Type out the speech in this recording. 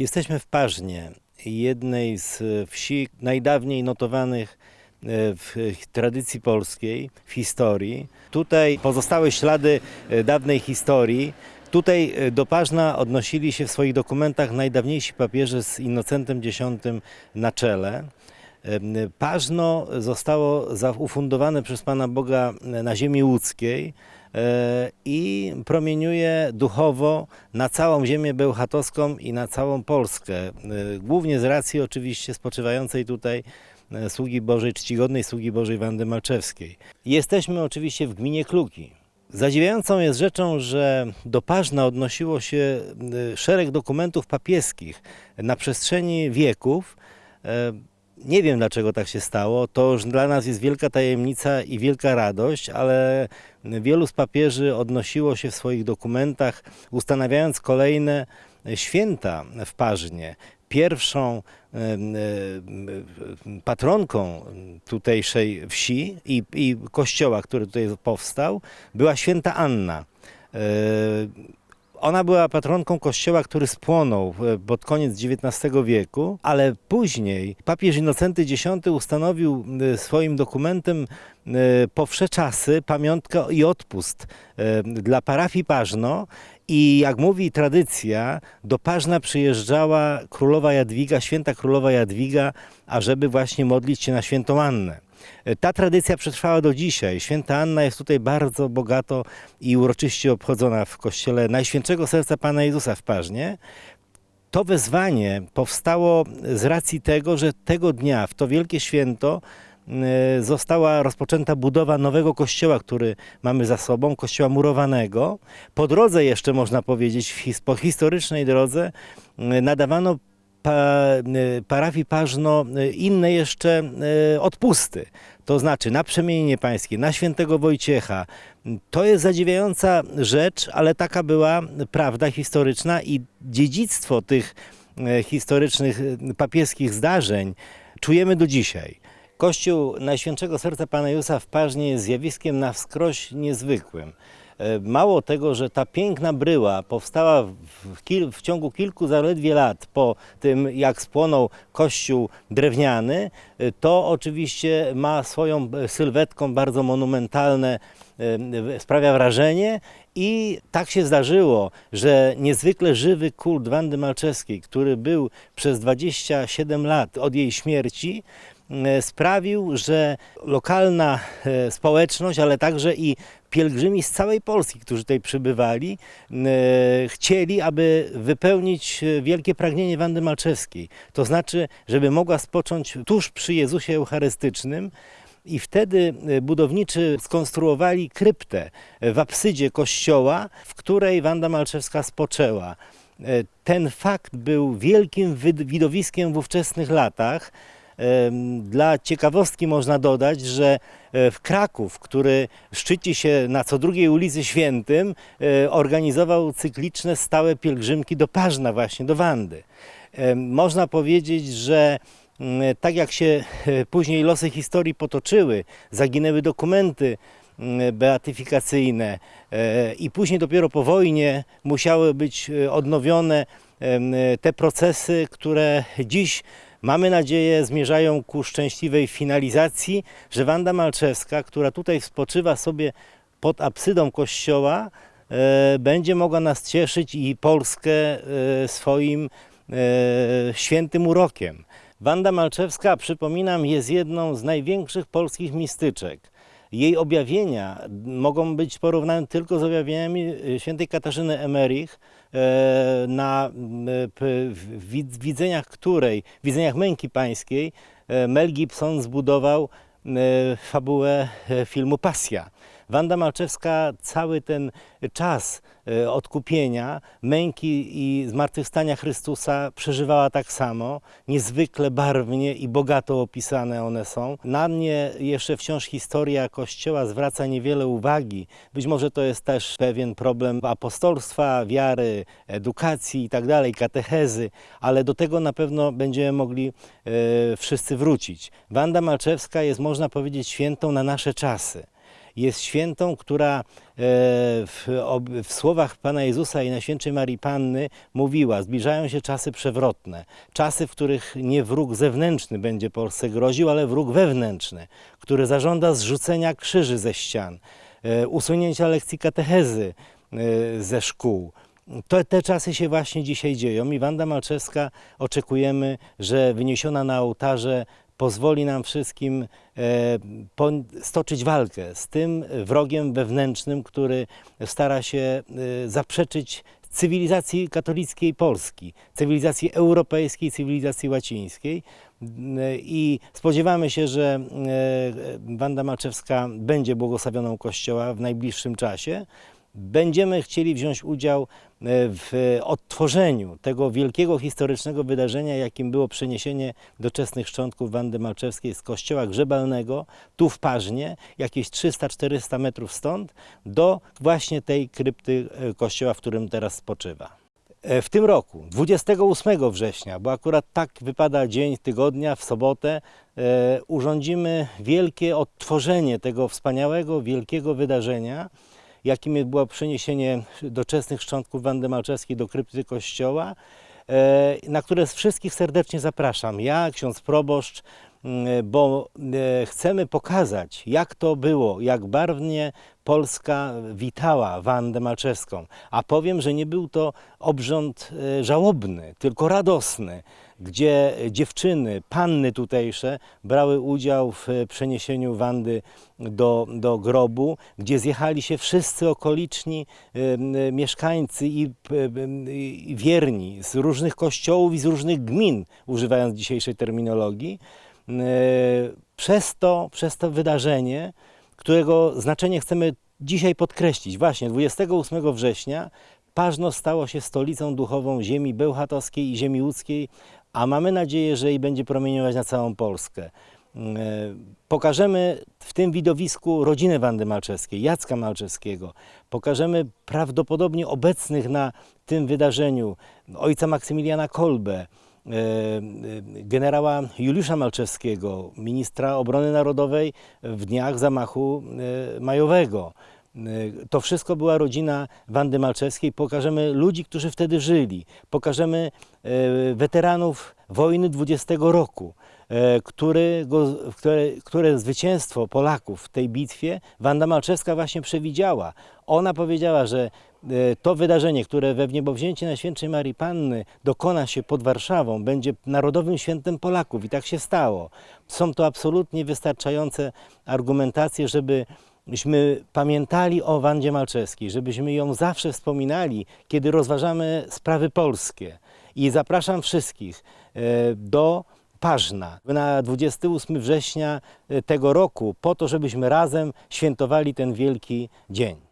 Jesteśmy w Parznie, jednej z wsi najdawniej notowanych e, w tradycji polskiej, w historii. Tutaj pozostały ślady e, dawnej historii. Tutaj e, do Parzna odnosili się w swoich dokumentach najdawniejsi papieże z Innocentem X na czele. Parzno zostało ufundowane przez Pana Boga na ziemi łódzkiej i promieniuje duchowo na całą ziemię bełchatowską i na całą Polskę. E, Głównie z racji oczywiście spoczywającej tutaj e, sługi Bożej, czcigodnej sługi Bożej Wandy Malczewskiej. Jesteśmy oczywiście w gminie Kluki. Zadziwiającą jest rzeczą, że do Parzna odnosiło się e, szereg dokumentów papieskich na przestrzeni wieków. E, Nie wiem dlaczego tak się stało. To już dla nas jest wielka tajemnica i wielka radość, ale wielu z papieży odnosiło się w swoich dokumentach, ustanawiając kolejne święta w Parznie. Pierwszą patronką tutejszej wsi i, i kościoła, który tutaj powstał, była święta Anna. Ona była patronką kościoła, który spłonął e, pod koniec XIX wieku, ale później papież Innocenty X ustanowił e, swoim dokumentem e, po wsze czasy pamiątkę i odpust dla parafii Parzno i jak mówi tradycja, do Parzna przyjeżdżała królowa Jadwiga, święta królowa Jadwiga, ażeby właśnie modlić się na świętą Annę. Ta tradycja przetrwała do dzisiaj. Święta Anna jest tutaj bardzo bogato i uroczyście obchodzona w kościele Najświętszego Serca Pana Jezusa w Parznie. To wezwanie powstało z racji tego, że tego dnia, w to wielkie święto, e, została rozpoczęta budowa nowego kościoła, który mamy za sobą, kościoła murowanego. Po drodze jeszcze można powiedzieć, po historycznej drodze e, nadawano parafii Parzno e, inne jeszcze e, odpusty. To znaczy na przemienienie pańskie, na świętego Wojciecha. To jest zadziwiająca rzecz, ale taka była prawda historyczna i dziedzictwo tych historycznych papieskich zdarzeń czujemy do dzisiaj. Kościół Najświętszego Serca Pana Jezusa w Parznie jest zjawiskiem na wskroś niezwykłym. E, Mało tego, że ta piękna bryła powstała w, kil, w ciągu kilku zaledwie lat po tym, jak spłonął kościół drewniany, e, to oczywiście ma swoją sylwetką bardzo monumentalne, e, sprawia wrażenie. I tak się zdarzyło, że niezwykle żywy kult Wandy Malczewskiej, który był przez 27 lat od jej śmierci, sprawił, że lokalna e, społeczność, ale także i pielgrzymi z całej Polski, którzy tutaj przybywali, e, chcieli, aby wypełnić e, wielkie pragnienie Wandy Malczewskiej. To znaczy, żeby mogła spocząć tuż przy Jezusie Eucharystycznym. I wtedy e, budowniczy skonstruowali kryptę w apsydzie kościoła, w której Wanda Malczewska spoczęła. E, Ten fakt był wielkim wid- widowiskiem w ówczesnych latach. Dla ciekawostki można dodać, że e, w Kraków, który szczyci się na co drugiej ulicy Świętym, e, organizował cykliczne stałe pielgrzymki do Parzna właśnie, do Wandy. Można powiedzieć, że mm, tak jak się e, później losy historii potoczyły, zaginęły dokumenty mm, beatyfikacyjne i później dopiero po wojnie musiały być odnowione te procesy, które dziś mamy nadzieję zmierzają ku szczęśliwej finalizacji, że Wanda Malczewska, która tutaj spoczywa sobie pod apsydą kościoła, e, będzie mogła nas cieszyć i Polskę e, swoim e, świętym urokiem. Wanda Malczewska, przypominam, jest jedną z największych polskich mistyczek. Jej objawienia mogą być porównane tylko z objawieniami e, świętej Katarzyny Emerich, e, na wid- widzeniach której, widzeniach męki pańskiej, e, Mel Gibson zbudował e, fabułę e, filmu Pasja. Wanda Malczewska cały ten czas e, odkupienia, męki i zmartwychwstania Chrystusa przeżywała tak samo, niezwykle barwnie i bogato opisane one są. Na mnie jeszcze wciąż historia Kościoła zwraca niewiele uwagi. Być może to jest też pewien problem apostolstwa, wiary, edukacji i tak katechezy, ale do tego na pewno będziemy mogli e, wszyscy wrócić. Wanda Malczewska jest, można powiedzieć, świętą na nasze czasy. Jest świętą, która e, w, w słowach Pana Jezusa i Najświętszej Marii Panny mówiła, zbliżają się czasy przewrotne, czasy, w których nie wróg zewnętrzny będzie Polsce groził, ale wróg wewnętrzny, który zażąda zrzucenia krzyży ze ścian, e, usunięcia lekcji katechezy e, ze szkół. To, te czasy się właśnie dzisiaj dzieją i Wanda Malczewska oczekujemy, że wyniesiona na ołtarze pozwoli nam wszystkim e, stoczyć walkę z tym wrogiem wewnętrznym, który stara się e, zaprzeczyć cywilizacji katolickiej Polski, cywilizacji europejskiej, cywilizacji łacińskiej. N- I spodziewamy się, że e, Wanda Malczewska będzie błogosławioną Kościoła w najbliższym czasie. Będziemy chcieli wziąć udział e, w odtworzeniu tego wielkiego historycznego wydarzenia, jakim było przeniesienie doczesnych szczątków Wandy Malczewskiej z kościoła grzebalnego, tu w Parznie, jakieś 300-400 metrów stąd, do właśnie tej krypty e, kościoła, w którym teraz spoczywa. E, W tym roku, 28 września, bo akurat tak wypada dzień tygodnia, w sobotę, urządzimy wielkie odtworzenie tego wspaniałego, wielkiego wydarzenia, jakim było przeniesienie doczesnych szczątków Wandy Malczewskiej do krypty kościoła, e, na które wszystkich serdecznie zapraszam. Ja, ksiądz proboszcz, bo e, chcemy pokazać, jak to było, jak barwnie Polska witała Wandę Malczewską. A powiem, że nie był to obrząd e, żałobny, tylko radosny, gdzie dziewczyny, panny tutejsze brały udział w e, przeniesieniu Wandy do, do grobu, gdzie zjechali się wszyscy okoliczni m, mieszkańcy i, m, i wierni z różnych kościołów i z różnych gmin, używając dzisiejszej terminologii. Przez to, przez to wydarzenie, którego znaczenie chcemy dzisiaj podkreślić. Właśnie 28 września Parzno stało się stolicą duchową ziemi bełchatowskiej i ziemi łódzkiej, a mamy nadzieję, że i będzie promieniować na całą Polskę. E, Pokażemy w tym widowisku rodzinę Wandy Malczewskiej, Jacka Malczewskiego. Pokażemy prawdopodobnie obecnych na tym wydarzeniu ojca Maksymiliana Kolbę, e, e, generała Juliusza Malczewskiego, ministra obrony narodowej w dniach zamachu majowego. E, To wszystko była rodzina Wandy Malczewskiej. Pokażemy ludzi, którzy wtedy żyli. Pokażemy e, weteranów wojny 20 roku, go, które, które zwycięstwo Polaków w tej bitwie Wanda Malczewska właśnie przewidziała. Ona powiedziała, że to wydarzenie, które we wniebowzięcie Najświętszej Marii Panny dokona się pod Warszawą, będzie narodowym świętem Polaków i tak się stało. Są to absolutnie wystarczające argumentacje, żeby byśmy pamiętali o Wandzie Malczewskiej, żebyśmy ją zawsze wspominali, kiedy rozważamy sprawy polskie. I zapraszam wszystkich e, do Parzna na 28 września e, tego roku, po to, żebyśmy razem świętowali ten wielki dzień.